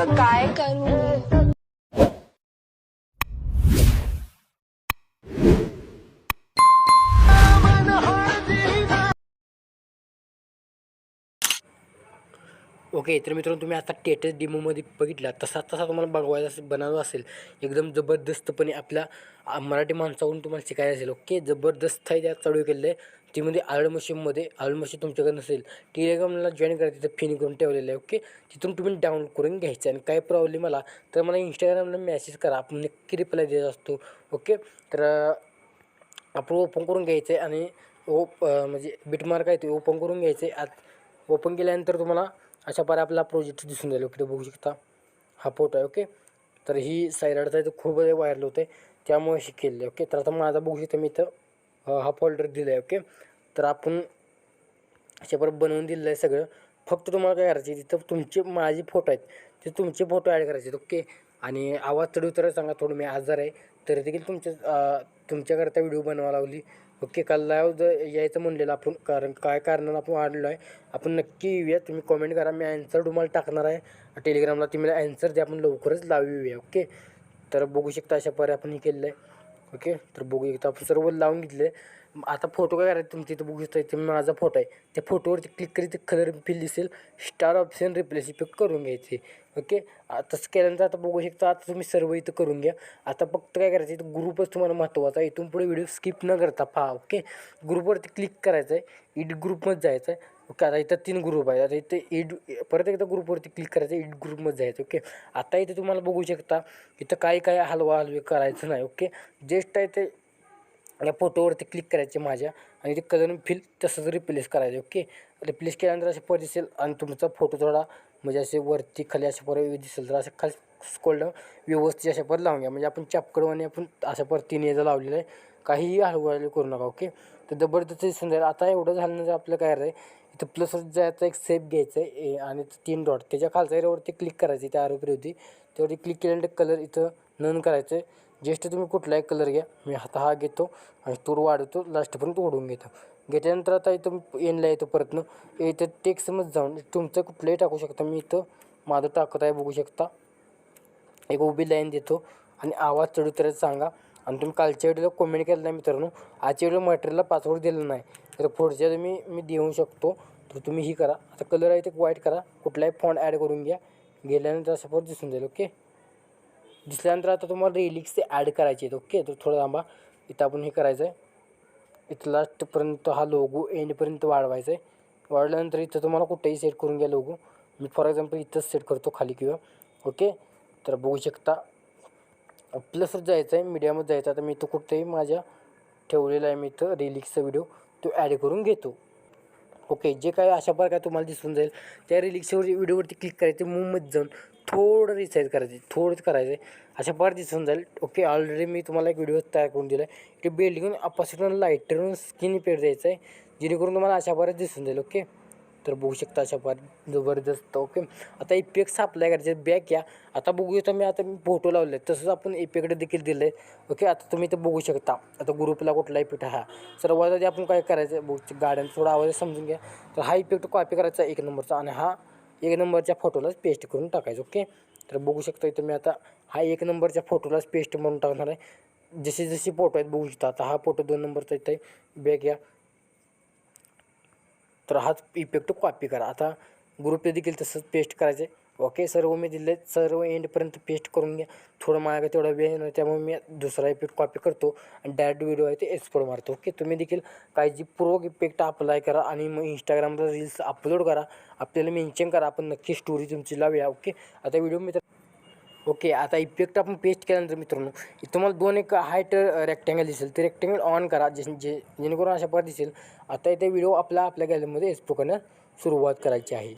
असं काय करू? ओके तर मित्रांनो तुम्ही आता टेटस डेमोमध्ये बघितला तसा तसा तुम्हाला बघवायचा असेल बनवायचा असेल. एकदम जबरदस्तपणे आपल्या मराठी माणसावरून तुम्हाला शिकायचं असेल ओके? जबरदस्त आहे त्यात चालू केलेलं आहे. तीमध्ये म्हणजे आळ मशीनमध्ये मशीन तुमच्याकडे नसेल टेलिग्रामला जॉईन करा तिथं फिन करून ठेवलेलं आहे ओके? तिथून तुम्ही डाउनलोड करून घ्यायचं आणि काय प्रॉब्लेम आला तर मला इंस्टाग्रामला मेसेज करा आपण नक्की रिप्लाय देत असतो ओके? तर आपण ओपन करून घ्यायचं आहे आणि ओप म्हणजे बिटमार्क आहे ते ओपन करून घ्यायचं आहे. आत ओपन केल्यानंतर तुम्हाला अशा प्रकारे आपला प्रोजेक्ट दिसून जाईल ओके बघू शकता. हा फोटो आहे ओके तर ही सायराडचा आहे तो खूप व्हायरल होते. आहे त्यामुळे शिकेल ओके तर आता माझा बघू शकता मी इथं हा फोल्डर दिला आहे ओके तर आपण अशा परत बनवून दिलेलं आहे सगळं. फक्त तुम्हाला काय करायचं आहे तिथं तुमचे माझे फोटो आहेत ते तुमचे फोटो ॲड करायचे आहेत ओके आणि आवाज चढ तर सांगा थोडं मी आजार आहे. तरी देखील तुमच्या तुमच्याकरता व्हिडिओ बनवा लावली. ओके काल यायचं म्हणलेलं आपण कारण काय कारणानं आपण वाढलो आहे. आपण नक्की येऊया. तुम्ही कॉमेंट करा. मी ॲन्सर तुम्हाला टाकणार आहे. टेलिग्रामला तुम्ही ॲन्सर द्या. आपण लवकरच लावू येऊया ओके? तर बघू शकता अशा पर्याय आपण हे केलेलं आहे. ओके? तर बघू शकता आपण सर्व लावून घेतले. आता फोटो काय करायचं तुमच्या इथं बघू शकता. इथे माझा फोटो आहे. त्या फोटोवरती क्लिक करीत कलर फिल दिसेल. स्टार ऑप्शन रिप्लेस इफेक्ट करून घ्यायचे. ओके? तसं केल्यानंतर आता बघू शकता आता तुम्ही सर्व इथं करून घ्या. आता फक्त काय करायचं इथं ग्रुपच तुम्हाला महत्त्वाचा आहे. इथून पुढे व्हिडिओ स्किप न करता पहा ओके? ग्रुपवरती क्लिक करायचं आहे. इड ग्रुपमध्ये जायचं आहे. ओके आता इथं तीन ग्रुप आहेत. आता इथं इड परत एकदा ग्रुपवरती क्लिक करायचं इड ग्रुपमध्ये जायचं ओके? आता इथे तुम्हाला बघू शकता इथं काय काय हलवा हलवे करायचं नाही ओके? जस्ट आहे ते या फोटोवरती क्लिक करायचे माझ्या. आणि ते कलर फिल तसंच रिप्लेस करायचं ओके? रिप्लेस केल्यानंतर असे परत दिसेल आणि तुमचा फोटो थोडा म्हणजे असे वरती खाली अशा परत दिसेल तर असं खाली स्कोल्ड व्यवस्थित अशा परत लावून घ्या. म्हणजे आपण चापकडवाने आपण अशा परत तीन याचा लावलेलं आहे. काहीही हळूहळू करू नका ओके तर जबरदस्त दिसून जाईल. आता एवढं झालं जर आपलं काय आहे इथं प्लस जायचं एक सेप घ्यायचं आहे आणि तीन डॉट त्याच्या खालच्या एरियावरती क्लिक करायचं त्या आरोपीवरती त्यावरती क्लिक केल्यानंतर कलर इथं नन करायचं आहे ज्येष्ठ तुम्ही कुठलाही कलर घ्या. मी हाता हा घेतो आणि तूर वाढवतो लास्टपर्यंत ओढून घेतो. घेतल्यानंतर आता इथं एनला येतो परतनं इथं टेक्समच जाऊन तुमचं कुठलंही टाकू शकता. मी इथं माझं टाकत आहे बघू शकता. एक उभी लाईन देतो आणि आवाज चढू तर सांगा. आणि तुम्ही कालच्या व्हिडिओला कमेंट केलं नाही मित्रांनो. आजच्या व्हिडिओ मटेरियलला पासवर्ड दिलं नाही. तर पुढच्या तुम्ही मी देऊ शकतो. तर तुम्ही ही करा. आता कलर आहे ते व्हाईट करा. कुठलाही फॉन्ट ॲड करून घ्या. गेल्यानंतर असं परत दिसून जाईल ओके दिसल्यानंतर आता तुम्हाला रिलिक्स ते ॲड करायचे आहेत. ओके तर थोडं थांबा. इथं आपण हे करायचं आहे इथं लास्टपर्यंत हा लोगो एंडपर्यंत वाढवायचा आहे वाढल्यानंतर इथं तुम्हाला कुठेही सेट करून घ्या लोगो मी फॉर एक्झाम्पल इथंच सेट करतो खाली किंवा. ओके तर बघू शकता. प्लसच जायचं आहे मीडियामध्ये जायचं. आता मी इथं कुठेही माझ्या ठेवलेला आहे मी इथं रिलिक्सचा व्हिडिओ तो ॲड करून घेतो. ओके जे काय अशा प्रकारे तुम्हाला दिसून जाईल. त्या रिलिक्सवर व्हिडिओवरती क्लिक करायचं. मूवमध्ये जाऊन थोडं रिसाईज करायची थोडंच करायचं. आहे अशा फार दिसून जाईल ओके ऑलरेडी मी तुम्हाला एक व्हिडिओ तयार करून दिला आहे ते बिल्डिंग अपासून लाईटरून स्किन पेड द्यायचं आहे जेणेकरून तुम्हाला अशा फारच दिसून जाईल ओके तर बघू शकता अशा फार जबरदस्त ओके आता इपेक्स अप्लाय करायचे बॅक या. आता बघू शकता मी आता मी फोटो लावले. तसंच आपण इफेक्ट देखील दिलं आहे ओके आता तुम्ही ते बघू शकता. आता ग्रुपला कुठला इफेक्ट हा. सर्वात आधी आपण काय करायचं? बघू गाड्यांचा थोडा आवाज समजून घ्या. तर हा इफेक्ट कॉपी करायचा एक नंबरचा आणि हा एक नंबरच्या फोटोलाच पेस्ट करून टाकायचं ओके तर बघू शकता इथं मी आता हा एक नंबरच्या फोटोलाच पेस्ट म्हणून टाकणार आहे. जसे जसे फोटो आहेत बघू शकता. आता हा फोटो दोन नंबरचा इथं आहे. बॅग या. तर हाच इफेक्ट कॉपी करा. आता ग्रुपला देखील तसंच पेस्ट करायचं आहे ओके सर्व हो, मी दिले. सर्व हो, एंडपर्यंत पेस्ट करून घ्या. थोडं माझ्याकडे तेवढा वेळ नाही त्यामुळे मी दुसरा इफेक्ट कॉपी करतो आणि डायरेक्ट व्हिडिओ आहे ते एक्सपोर्ट मारतो. ओके तुम्ही देखील काळजीपूर्वक इफेक्ट अप्लाय करा आणि मग इंस्टाग्रामला रील्स अपलोड करा. आपल्याला मेन्शन करा. आपण नक्की स्टोरी तुमची लावूया. ओके आता व्हिडिओ मी ओके आता इफेक्ट आपण पेस्ट केल्यानंतर मित्रांनो तुम्हाला दोन एक हाईट रेक्टँगल दिसेल. ते रेक्टँगल ऑन करा जे जे जेणेकरून अशा प्रकारे दिसेल. आता इथे व्हिडिओ आपला आपल्या गॅलरीमध्ये एक्सपो करण्यास सुरुवात करायची आहे.